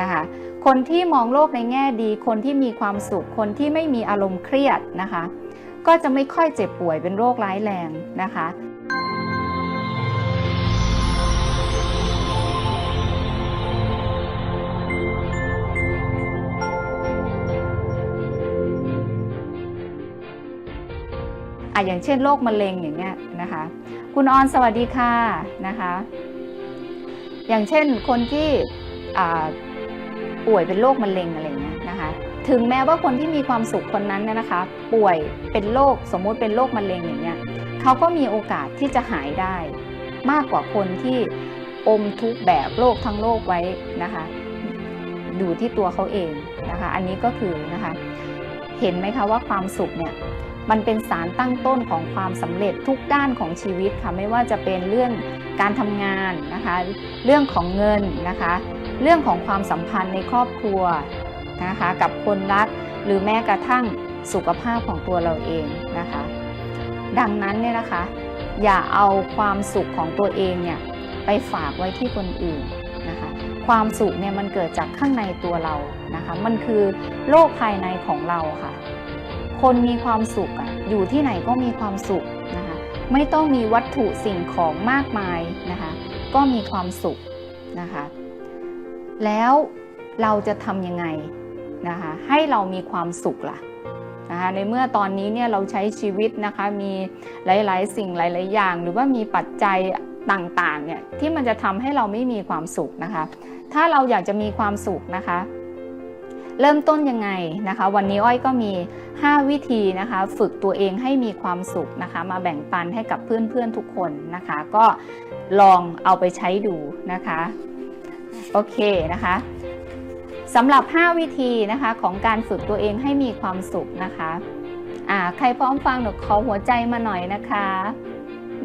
นะคะคนที่มองโลกในแง่ดี คนที่มีความสุข คนที่ไม่มีอารมณ์เครียดนะคะ ก็จะไม่ค่อยเจ็บป่วยเป็นโรคร้ายแรงนะคะอะอย่างเช่นโรคมะเร็งอย่างเงี้ยนะคะ คุณออนสวัสดีค่ะนะคะ อย่างเช่นคนที่อ่า ป่วยเป็นโรคมะเร็งอะไรเงี้ยนะคะ ถึงแม้ว่าคนที่มีความสุขคนนั้นเนี่ยนะคะ ป่วยเป็นโรคสมมุติเป็นโรคมะเร็งอย่างเงี้ยเขาก็มีโอกาสที่จะหายได้ มากกว่าคนที่อมทุกแบบโรคทั้งโลกไว้นะคะอยู่ที่ตัวเขาเองนะคะ อันนี้ก็คือนะคะ เห็นไหมคะว่าความสุขเนี่ยมันเป็นสารตั้งต้นของความสำเร็จทุกด้านของชีวิตค่ะไม่ว่าจะเป็นเรื่องการทำงานนะคะ เรื่องของเงินนะคะ เรื่องของความสัมพันธ์ในครอบครัวนะคะกับคนรักหรือแม้กระทั่งสุขภาพของตัวเราเองนะคะ ดังนั้นเนี่ยนะคะ อย่าเอาความสุขของตัวเองเนี่ยไปฝากไว้ที่คนอื่นนะคะ ความสุขเนี่ยมันเกิดจากข้างในตัวเรานะคะ มันคือโลกภายในของเราค่ะ คนมีความสุขอะอยู่ที่ไหนก็มีความสุขนะคะ ไม่ต้องมีวัตถุสิ่งของมากมายนะคะ ก็มีความสุขนะคะ แล้วเราจะทำยังไงนะคะให้เรามีความสุขล่ะนะคะในเมื่อตอนนี้เนี่ยเราใช้ชีวิตนะคะมีหลาย ๆ สิ่งหลาย ๆ อย่าง หรือว่ามีปัจจัยต่างๆเนี่ยที่มันจะทำให้เราไม่มีความสุขนะคะ ถ้าเราอยากจะมีความสุขนะคะ เริ่มต้นยังไงนะคะ วันนี้อ้อยก็มี 5 วิธีนะคะฝึกตัวเองให้มีความสุขนะคะ มาแบ่งปันให้กับเพื่อน ๆ ทุกคนนะคะ ก็ลองเอาไปใช้ดูนะคะ โอเคนะคะสำหรับ 5 วิธีนะคะของการฝึกตัวเองให้มีความสุขนะคะอ่าใครพร้อมฟังหนูขอหัวใจมาหน่อยนะคะ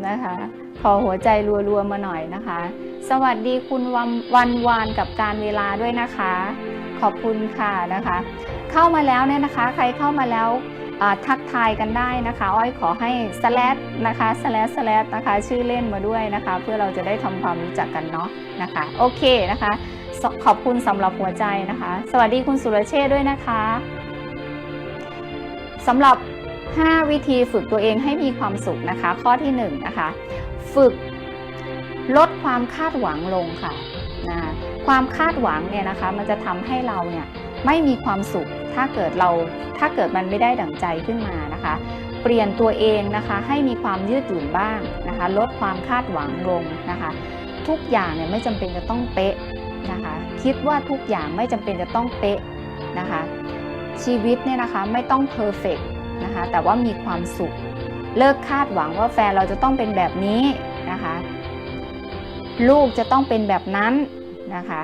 นะคะขอหัวใจรัวๆมาหน่อยนะคะ สวัสดีคุณวันวันวานกับการเวลาด้วยนะคะ ขอบคุณค่ะนะคะ เข้ามาแล้วเนี่ยนะคะ ใครเข้ามาแล้ว ทักทายกันได้นะคะ อ้อยขอให้สแลดนะคะสแลดสแลดนะคะ ชื่อเล่นมาด้วยนะคะ เพื่อเราจะได้ทำความรู้จักกันเนาะนะคะ โอเคนะคะ ขอบคุณสำหรับหัวใจนะคะ สวัสดีคุณสุรเชษด้วยนะคะสำหรับ 5 วิธีฝึกตัวเองให้มีความสุขนะคะ ข้อที่1นงนะคะฝึกลดความคาดหวังลงค่ะนะความคาดหวังเนี่ยนะคะ มันจะทำให้เราเนี่ยไม่มีความสุข ถ้าเกิดเราถ้าเกิดมันไม่ได้ดั่งใจขึ้นมานะคะ เปลี่ยนตัวเองนะคะให้มีความยืดหยุ่นบ้างนะคะ ลดความคาดหวังลงนะคะ ทุกอย่างเนี่ยไม่จำเป็นจะต้องเป๊ะนะคะ คิดว่าทุกอย่างไม่จำเป็นจะต้องเป๊ะนะคะ ชีวิตเนี่ยนะคะไม่ต้องเพอร์เฟกนะคะแต่ว่ามีความสุข เลิกคาดหวังว่าแฟนเราจะต้องเป็นแบบนี้นะคะ ลูกจะต้องเป็นแบบนั้นนะคะ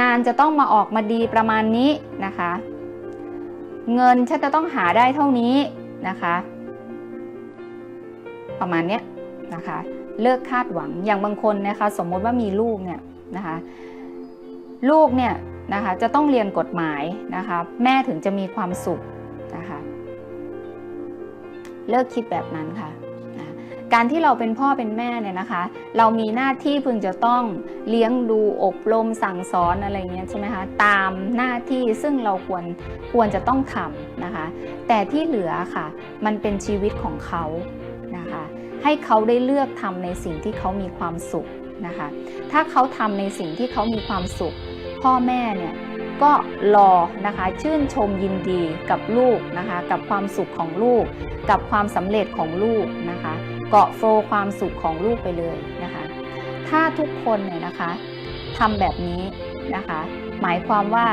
งานจะต้องมาออกมาดีประมาณนี้นะคะ เงินฉันจะต้องหาได้เท่านี้นะคะ ประมาณเนี้ยนะคะ เลิกคาดหวังอย่างบางคนนะคะสมมติว่ามีลูกเนี่ยนะคะลูกเนี่ยนะคะจะต้องเรียนกฎหมายนะคะแม่ถึงจะมีความสุขนะคะเลิกคิดแบบนั้นค่ะนะ การที่เราเป็นพ่อเป็นแม่เนี่ยนะคะ เรามีหน้าที่พึงจะต้องเลี้ยงดูอบรมสั่งสอนอะไรเงี้ยใช่ไหมคะตามหน้าที่ซึ่งเราควรควรจะต้องทำนะคะ แต่ที่เหลือค่ะ มันเป็นชีวิตของเขานะคะ ให้เขาได้เลือกทำในสิ่งที่เขามีความสุขนะคะ ถ้าเขาทำในสิ่งที่เขามีความสุข พ่อแม่เนี่ยก็รอนะคะชื่นชมยินดีกับลูกนะคะ กับความสุขของลูก กับความสำเร็จของลูกนะคะ เกาะโฟล์ความสุขของลูกไปเลยนะคะ ถ้าทุกคนเนี่ยนะคะทำแบบนี้นะคะ หมายความว่า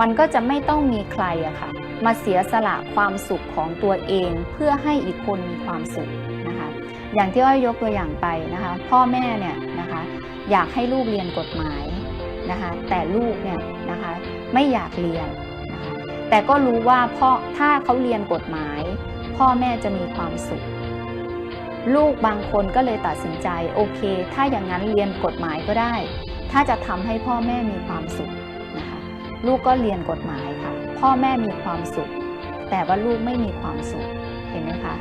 มันก็จะไม่ต้องมีใครอะค่ะ มาเสียสละความสุขของตัวเองเพื่อให้อีกคนมีความสุขนะคะ อย่างที่อ้อยยกตัวอย่างไปนะคะ พ่อแม่เนี่ยนะคะ อยากให้ลูกเรียนกฎหมายนะคะ แต่ลูกเนี่ยนะคะไม่อยากเรียนนะคะแต่ก็รู้ว่าพ่อถ้าเขาเรียนกฎหมาย พ่อแม่จะมีความสุข ลูกบางคนก็เลยตัดสินใจโอเค ถ้าอย่างนั้นเรียนกฎหมายก็ได้ ถ้าจะทำให้พ่อแม่มีความสุขนะคะลูกก็เรียนกฎหมายค่ะ พ่อแม่มีความสุข แต่ว่าลูกไม่มีความสุขเห็นไหมคะ